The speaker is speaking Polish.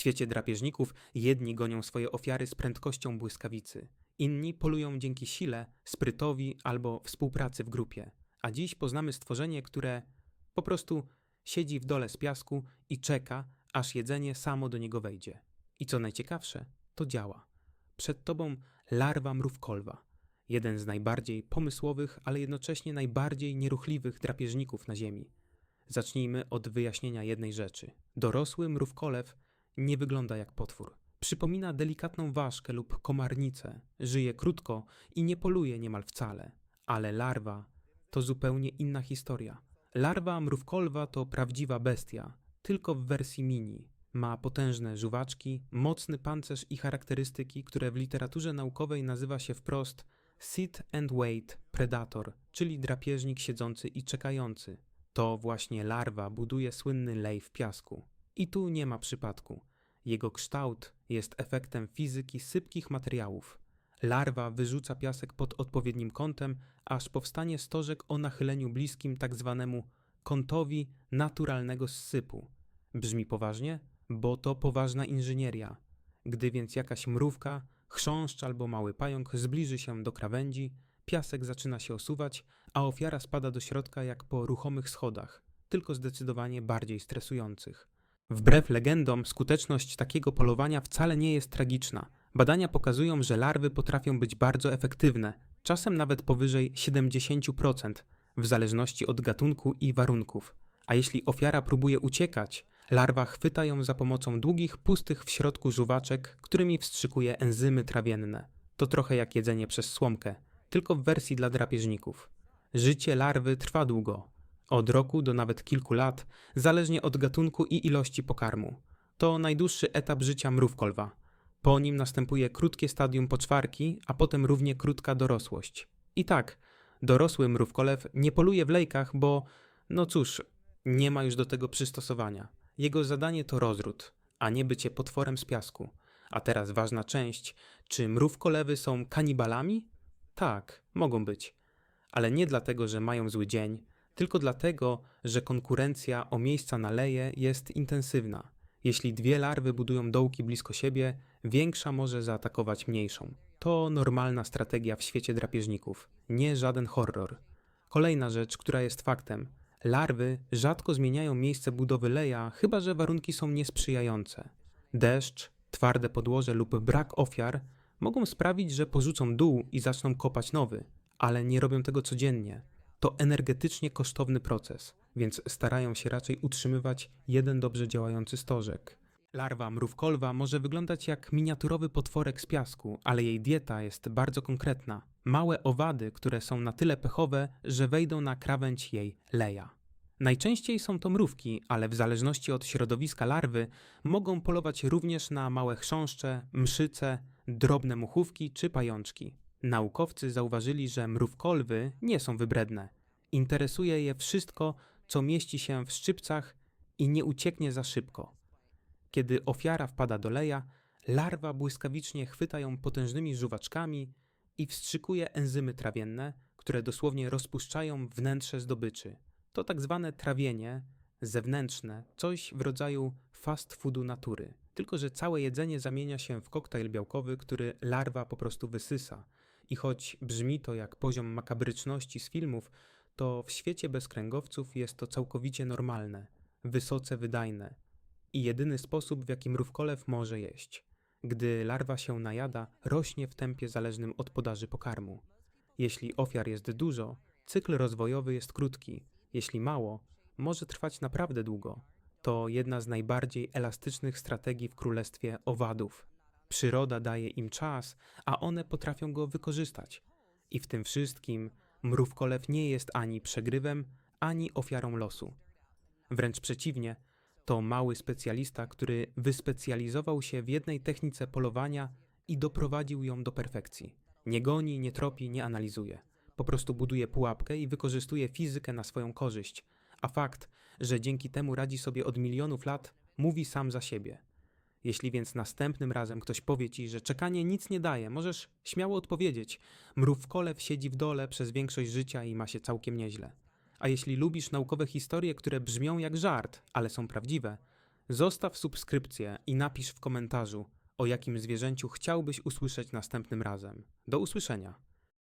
świecie drapieżników jedni gonią swoje ofiary z prędkością błyskawicy, inni polują dzięki sile, sprytowi albo współpracy w grupie. A dziś poznamy stworzenie, które po prostu siedzi w dole z piasku i czeka, aż jedzenie samo do niego wejdzie. I co najciekawsze, to działa. Przed tobą larwa mrówkolwa, jeden z najbardziej pomysłowych, ale jednocześnie najbardziej nieruchliwych drapieżników na Ziemi. Zacznijmy od wyjaśnienia jednej rzeczy. Dorosły mrówkolew nie wygląda jak potwór. Przypomina delikatną ważkę lub komarnicę, żyje krótko i nie poluje niemal wcale. Ale larwa to zupełnie inna historia. Larwa mrówkolwa to prawdziwa bestia, tylko w wersji mini. Ma potężne żuwaczki, mocny pancerz i charakterystyki, które w literaturze naukowej nazywa się wprost sit and wait predator, czyli drapieżnik siedzący i czekający. To właśnie larwa buduje słynny lej w piasku. I tu nie ma przypadku. Jego kształt jest efektem fizyki sypkich materiałów. Larwa wyrzuca piasek pod odpowiednim kątem, aż powstanie stożek o nachyleniu bliskim tak zwanemu kątowi naturalnego zsypu. Brzmi poważnie? Bo to poważna inżynieria. Gdy więc jakaś mrówka, chrząszcz albo mały pająk zbliży się do krawędzi, piasek zaczyna się osuwać, a ofiara spada do środka jak po ruchomych schodach, tylko zdecydowanie bardziej stresujących. Wbrew legendom, skuteczność takiego polowania wcale nie jest tragiczna. Badania pokazują, że larwy potrafią być bardzo efektywne, czasem nawet powyżej 70%, w zależności od gatunku i warunków. A jeśli ofiara próbuje uciekać, larwa chwyta ją za pomocą długich, pustych w środku żuwaczek, którymi wstrzykuje enzymy trawienne. To trochę jak jedzenie przez słomkę, tylko w wersji dla drapieżników. Życie larwy trwa długo, od roku do nawet kilku lat, zależnie od gatunku i ilości pokarmu. To najdłuższy etap życia mrówkolwa. Po nim następuje krótkie stadium poczwarki, a potem równie krótka dorosłość. I tak, dorosły mrówkolew nie poluje w lejkach, bo, no cóż, nie ma już do tego przystosowania. Jego zadanie to rozród, a nie bycie potworem z piasku. A teraz ważna część. Czy mrówkolewy są kanibalami? Tak, mogą być. Ale nie dlatego, że mają zły dzień, tylko dlatego, że konkurencja o miejsca na leje jest intensywna. Jeśli dwie larwy budują dołki blisko siebie, większa może zaatakować mniejszą. To normalna strategia w świecie drapieżników, nie żaden horror. Kolejna rzecz, która jest faktem. Larwy rzadko zmieniają miejsce budowy leja, chyba że warunki są niesprzyjające. Deszcz, twarde podłoże lub brak ofiar mogą sprawić, że porzucą dół i zaczną kopać nowy, ale nie robią tego codziennie. To energetycznie kosztowny proces, więc starają się raczej utrzymywać jeden dobrze działający stożek. Larwa mrówkolwa może wyglądać jak miniaturowy potworek z piasku, ale jej dieta jest bardzo konkretna. Małe owady, które są na tyle pechowe, że wejdą na krawędź jej leja. Najczęściej są to mrówki, ale w zależności od środowiska larwy mogą polować również na małe chrząszcze, mszyce, drobne muchówki czy pajączki. Naukowcy zauważyli, że mrówkolwy nie są wybredne. Interesuje je wszystko, co mieści się w szczypcach i nie ucieknie za szybko. Kiedy ofiara wpada do leja, larwa błyskawicznie chwyta ją potężnymi żuwaczkami i wstrzykuje enzymy trawienne, które dosłownie rozpuszczają wnętrze zdobyczy. To tak zwane trawienie zewnętrzne, coś w rodzaju fast foodu natury. Tylko, że całe jedzenie zamienia się w koktajl białkowy, który larwa po prostu wysysa. I choć brzmi to jak poziom makabryczności z filmów, to w świecie bezkręgowców jest to całkowicie normalne, wysoce wydajne i jedyny sposób, w jaki mrówkolew może jeść. Gdy larwa się najada, rośnie w tempie zależnym od podaży pokarmu. Jeśli ofiar jest dużo, cykl rozwojowy jest krótki, jeśli mało, może trwać naprawdę długo. To jedna z najbardziej elastycznych strategii w królestwie owadów. Przyroda daje im czas, a one potrafią go wykorzystać. I w tym wszystkim mrówkolew nie jest ani przegrywem, ani ofiarą losu. Wręcz przeciwnie, to mały specjalista, który wyspecjalizował się w jednej technice polowania i doprowadził ją do perfekcji. Nie goni, nie tropi, nie analizuje. Po prostu buduje pułapkę i wykorzystuje fizykę na swoją korzyść, a fakt, że dzięki temu radzi sobie od milionów lat, mówi sam za siebie. Jeśli więc następnym razem ktoś powie ci, że czekanie nic nie daje, możesz śmiało odpowiedzieć: Mrówkolew siedzi w dole przez większość życia i ma się całkiem nieźle. A jeśli lubisz naukowe historie, które brzmią jak żart, ale są prawdziwe, Zostaw subskrypcję i napisz w komentarzu, o jakim zwierzęciu chciałbyś usłyszeć następnym razem. Do usłyszenia.